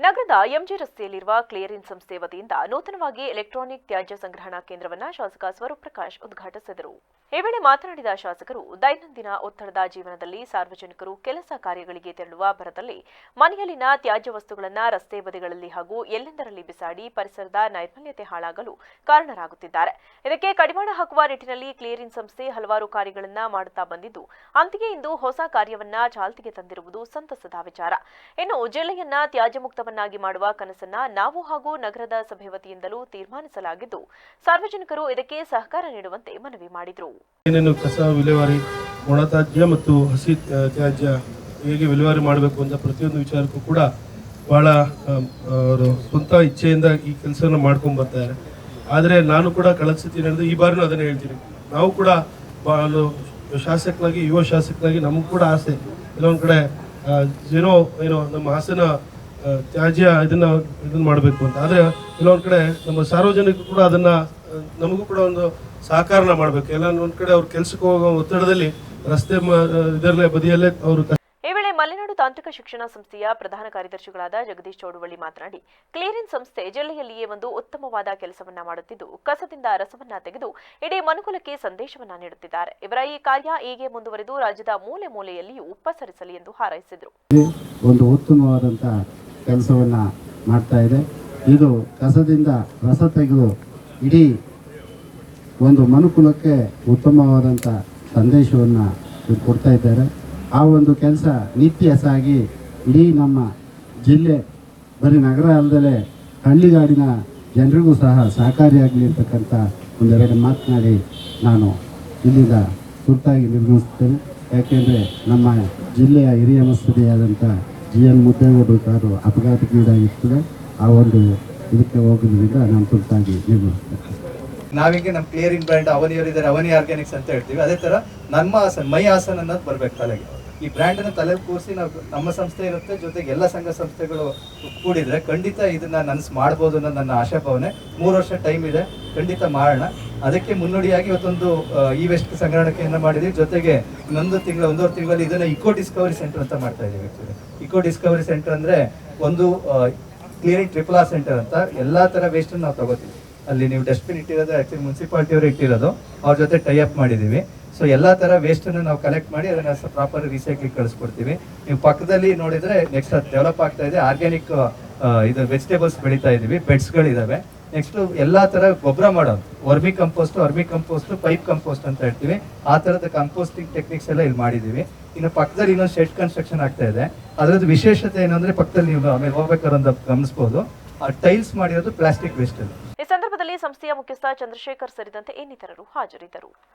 ನಗರದ ಎಂಜಿ ರಸ್ತೆಯಲ್ಲಿರುವ ಕ್ಲಿಯರಿನ್ ಸಂಸ್ಥೆ ವತಿಯಿಂದ ನೂತನವಾಗಿ ಎಲೆಕ್ಟ್ರಾನಿಕ್ ತ್ಯಾಜ್ಯ ಸಂಗ್ರಹಣಾ ಕೇಂದ್ರವನ್ನು ಶಾಸಕ ಸ್ವರೂಪ್ ಪ್ರಕಾಶ್ ಉದ್ಘಾಟಿಸಿದರು. ಈ ವೇಳೆ ಮಾತನಾಡಿದ ಶಾಸಕರು, ದೈನಂದಿನ ಒತ್ತಡದ ಜೀವನದಲ್ಲಿ ಸಾರ್ವಜನಿಕರು ಕೆಲಸ ಕಾರ್ಯಗಳಿಗೆ ತೆರಳುವ ಭರದಲ್ಲಿ ಮನೆಯಲ್ಲಿನ ತ್ಯಾಜ್ಯ ವಸ್ತುಗಳನ್ನು ರಸ್ತೆ ಬದಿಗಳಲ್ಲಿ ಹಾಗೂ ಎಲ್ಲೆಂದರಲ್ಲಿ ಬಿಸಾಡಿ ಪರಿಸರದ ನೈರ್ಮಲ್ಯತೆ ಹಾಳಾಗಲು ಕಾರಣರಾಗುತ್ತಿದ್ದಾರೆ. ಇದಕ್ಕೆ ಕಡಿವಾಣ ಹಾಕುವ ನಿಟ್ಟಿನಲ್ಲಿ ಕ್ಲಿಯರಿಂಗ್ ಸಂಸ್ಥೆ ಹಲವಾರು ಕಾರ್ಯಗಳನ್ನು ಮಾಡುತ್ತಾ ಬಂದಿದ್ದು, ಅಂತಿಗೆ ಇಂದು ಹೊಸ ಕಾರ್ಯವನ್ನ ಚಾಲ್ತಿಗೆ ತಂದಿರುವುದು ಸಂತಸದ ವಿಚಾರ. ಇನ್ನು ಜಿಲ್ಲೆಯನ್ನ ತ್ಯಾಜ್ಯ ಮುಕ್ತವನ್ನಾಗಿ ಮಾಡುವ ಕನಸನ್ನ ನಾವು ಹಾಗೂ ನಗರದ ಸಭೆ ವತಿಯಿಂದಲೂ ತೀರ್ಮಾನಿಸಲಾಗಿದ್ದು, ಸಾರ್ವಜನಿಕರು ಇದಕ್ಕೆ ಸಹಕಾರ ನೀಡುವಂತೆ ಮನವಿ ಮಾಡಿದರು. ಏನೇನು ಕಸ ವಿಲೇವಾರಿ ಒಣ ತ್ಯಾಜ್ಯ ಮತ್ತು ಹಸಿ ತ್ಯಾ- ತ್ಯಾಜ್ಯ ಹೇಗೆ ವಿಲೇವಾರಿ ಮಾಡಬೇಕು ಅಂತ ಪ್ರತಿಯೊಂದು ವಿಚಾರಕ್ಕೂ ಕೂಡ ಬಹಳ ಅವರು ಸ್ವಂತ ಇಚ್ಛೆಯಿಂದ ಈ ಕೆಲಸನ ಮಾಡ್ಕೊಂಡು ಬರ್ತಾರೆ ಆದರೆ ನಾನು ಕೂಡ ಕಳೆದ ಸತಿ ನಡೆದು ಈ ಬಾರಿನೂ ಅದನ್ನೇ ಹೇಳ್ತೀನಿ. ನಾವು ಕೂಡ ಶಾಸಕನಾಗಿ ಯುವ ಶಾಸಕನಾಗಿ ನಮಗೂ ಕೂಡ ಆಸೆ. ಕೆಲವೊಂದು ಕಡೆ ಆ, ಏನೋ ನಮ್ಮ ಹಾಸನ ತ್ಯಾಜ್ಯ ಇದನ್ನ ಇದನ್ನ ಮಾಡಬೇಕು ಅಂತ. ಆದರೆ ಕೆಲವೊಂದು ಕಡೆ ನಮ್ಮ ಸಾರ್ವಜನಿಕರು ಕೂಡ ಅದನ್ನ ನಮಗೂ ಕೂಡ ಒಂದು ಸಹಕಾರನ ಮಾಡಬೇಕು. ಎಲ್ಲ ಒಂದ್ ಕಡೆ ಅವ್ರ ಕೆಲ್ಸಕ್ಕೆ ಹೋಗೋ ಒತ್ತಡದಲ್ಲಿ ರಸ್ತೆ ಇದರಲ್ಲೇ ಬದಿಯಲ್ಲೇ ಅವರು ಈ ವೇಳೆ ಮಲೆನಾಡು ತಾಂತ್ರಿಕ ಶಿಕ್ಷಣ ಸಂಸ್ಥೆಯ ಪ್ರಧಾನ ಕಾರ್ಯದರ್ಶಿಗಳಾದ ಜಗದೀಶ್ ಚೌಡುವಳ್ಳಿ ಮಾತನಾಡಿ ಕ್ಲಿಯರಿನ್ ಸಂಸ್ಥೆ ಜಿಲ್ಲೆಯಲ್ಲಿಯೇ ಒಂದು ಉತ್ತಮವಾದ ಕೆಲಸವನ್ನ ಮಾಡುತ್ತಿದ್ದು ಕಸದಿಂದ ರಸವನ್ನ ತೆಗೆದು ಇಡೀ ಮನುಕುಲಕ್ಕೆ ಸಂದೇಶವನ್ನ ನೀಡುತ್ತಿದ್ದಾರೆ. ಇವರ ಈ ಕಾರ್ಯ ಹೀಗೆ ಮುಂದುವರೆದು ರಾಜ್ಯದ ಮೂಲೆ ಮೂಲೆಯಲ್ಲಿಯೂ ಪಸರಿಸಲಿ ಎಂದು ಹಾರೈಸಿದರು. ಒಂದು ಉತ್ತಮವಾದಂತಹ ಕೆಲಸವನ್ನ ಮಾಡ್ತಾ ಇದೆ. ಇದು ಕಸದಿಂದ ರಸ ತೆಗೆದು ಇಡೀ ಒಂದು ಮನುಕುಲಕ್ಕೆ ಉತ್ತಮವಾದಂಥ ಸಂದೇಶವನ್ನು ಕೊಡ್ತಾ ಇದ್ದಾರೆ. ಆ ಒಂದು ಕೆಲಸ ನಿತ್ಯಸಾಗಿ ಇಡೀ ನಮ್ಮ ಜಿಲ್ಲೆ, ಬರೀ ನಗರ ಅಲ್ಲದೆ ಹಳ್ಳಿಗಾಡಿನ ಜನರಿಗೂ ಸಹ ಸಹಕಾರಿಯಾಗಲಿ ಅಂತಕ್ಕಂಥ ಒಂದೆರಡು ಮಾತನಾಡಿ ನಾನು ಇಲ್ಲಿಂದ ತುರ್ತಾಗಿ ನಿರ್ಗಮಿಸ್ತೇನೆ ಯಾಕೆಂದರೆ ನಮ್ಮ ಜಿಲ್ಲೆಯ ಹಿರಿಯ ಮಸೂದೆಯಾದಂಥ ಜಿ ಎನ್ ಮುದ್ದೇಗೌಡರು ಕಾರು ಅಪಘಾತಕ್ಕೀಡಾಗಿರ್ತದೆ ಆ ಒಂದು ಇದಕ್ಕೆ ಹೋಗೋದ್ರಿಂದ ನಾನು ತುರ್ತಾಗಿ ನಿರ್ಗಮಿಸ್ತೇನೆ ನಾವೀಗ ನಮ್ಮ ಕ್ಲಿಯರಿಂಗ್ ಬ್ರ್ಯಾಂಡ್ ಅವನಿಯರ್ ಇದ್ದಾರೆ ಅವನಿ ಆರ್ಗ್ಯಾನಿಕ್ಸ್ ಅಂತ ಹೇಳ್ತೀವಿ. ಅದೇ ತರ ನಮ್ಮ ಆಸನ, ಮೈ ಆಸನ ಅನ್ನೋದು ಬರ್ಬೇಕು ತಲೆಗೆ. ಈ ಬ್ರ್ಯಾಂಡ್ ಅನ್ನು ತಲೆಗೆ ಕೂರಿಸಿ ನಾವು ನಮ್ಮ ಸಂಸ್ಥೆ ಇರುತ್ತೆ, ಜೊತೆಗೆ ಎಲ್ಲ ಸಂಘ ಸಂಸ್ಥೆಗಳು ಕೂಡಿದ್ರೆ ಖಂಡಿತ ಇದನ್ನ ನನ್ಸ್ ಮಾಡ್ಬೋದು ಅನ್ನೋ ನನ್ನ ಆಶಾಭಾವನೆ ಮೂರು ವರ್ಷ ಟೈಮ್ ಇದೆ, ಖಂಡಿತ ಮಾಡೋಣ. ಅದಕ್ಕೆ ಮುನ್ನುಡಿಯಾಗಿ ಇವತ್ತೊಂದು ಈ ವೆಸ್ಟ್ ಸಂಗ್ರಹಣೆಯನ್ನು ಮಾಡಿದ್ವಿ. ಜೊತೆಗೆ ಇನ್ನೊಂದು ತಿಂಗಳ, ಒಂದೂವರೆ ತಿಂಗಳಲ್ಲಿ ಇದನ್ನ ಇಕೋ ಡಿಸ್ಕವರಿ ಸೆಂಟರ್ ಅಂತ ಮಾಡ್ತಾ ಇದೀವಿ ಇಕೋ ಡಿಸ್ಕವರಿ ಸೆಂಟರ್ ಅಂದ್ರೆ ಒಂದು ಕ್ಲಿಯರಿಂಗ್ ಟ್ರಿಪಲ್ ಆರ್ ಸೆಂಟರ್ ಅಂತ ಎಲ್ಲಾ ತರ ವೇಸ್ಟ್ ನಾವು ತಗೋತೀವಿ. ಅಲ್ಲಿ ನೀವು ಡಸ್ಟ್ಬಿನ್ ಇಟ್ಟಿರೋದು ಆಕ್ಚುಲಿ ಮುನ್ಸಿಪಾಲಿಟಿ ಅವರು ಇಟ್ಟಿರೋದು. ಅವ್ರ ಜೊತೆ ಟೈ ಅಪ್ ಮಾಡಿದೀವಿ ಸೊ ಎಲ್ಲ ಥರ ವೇಸ್ಟನ್ನು ನಾವು ಕಲೆಕ್ಟ್ ಮಾಡಿ ಅದನ್ನ ಪ್ರಾಪರ್ ರೀಸೈಕ್ಲಿಂಗ್ ಕಳಿಸ್ಕೊಡ್ತೀವಿ. ನೀವು ಪಕ್ಕದಲ್ಲಿ ನೋಡಿದ್ರೆ ನೆಕ್ಸ್ಟ್ ಅದು ಡೆವಲಪ್ ಆಗ್ತಾ ಇದೆ. ಆರ್ಗ್ಯಾನಿಕ್ ಇದು ವೆಜಿಟೇಬಲ್ಸ್ ಬೆಳೀತಾ ಇದೀವಿ. ಬೆಡ್ಸ್ ಗಳಿದಾವೆ. ನೆಕ್ಸ್ಟ್ ಎಲ್ಲಾ ತರ ಗೊಬ್ಬರ ಮಾಡೋದು. Vermicompost vermicompost pipe compost ಅಂತ ಹೇಳ್ತೀವಿ. ಆ ತರದ ಕಂಪೋಸ್ಟಿಂಗ್ ಟೆಕ್ನಿಕ್ಸ್ ಎಲ್ಲ ಇಲ್ಲಿ ಮಾಡಿದೀವಿ ಇನ್ನು ಪಕ್ಕದಲ್ಲಿ ಇನ್ನೊಂದು ಶೆಡ್ ಕನ್ಸ್ಟ್ರಕ್ಷನ್ ಆಗ್ತಾ ಇದೆ. ಅದರದ್ದು ವಿಶೇಷತೆ ಏನಂದ್ರೆ ಪಕ್ಕದಲ್ಲಿ ನೀವು ಆಮೇಲೆ ಹೋಗ್ಬೇಕಾದ್ರೆ ಗಮನಿಸಬಹುದು ಆ ಟೈಲ್ಸ್ ಮಾಡಿರೋದು ಪ್ಲಾಸ್ಟಿಕ್ ವೇಸ್ಟ್ ಈ ಸಂದರ್ಭದಲ್ಲಿ ಸಂಸ್ಥೆಯ ಮುಖ್ಯಸ್ಥ ಚಂದ್ರಶೇಖರ್ ಸೇರಿದಂತೆ ಇನ್ನಿತರರು ಹಾಜರಿದ್ದರು.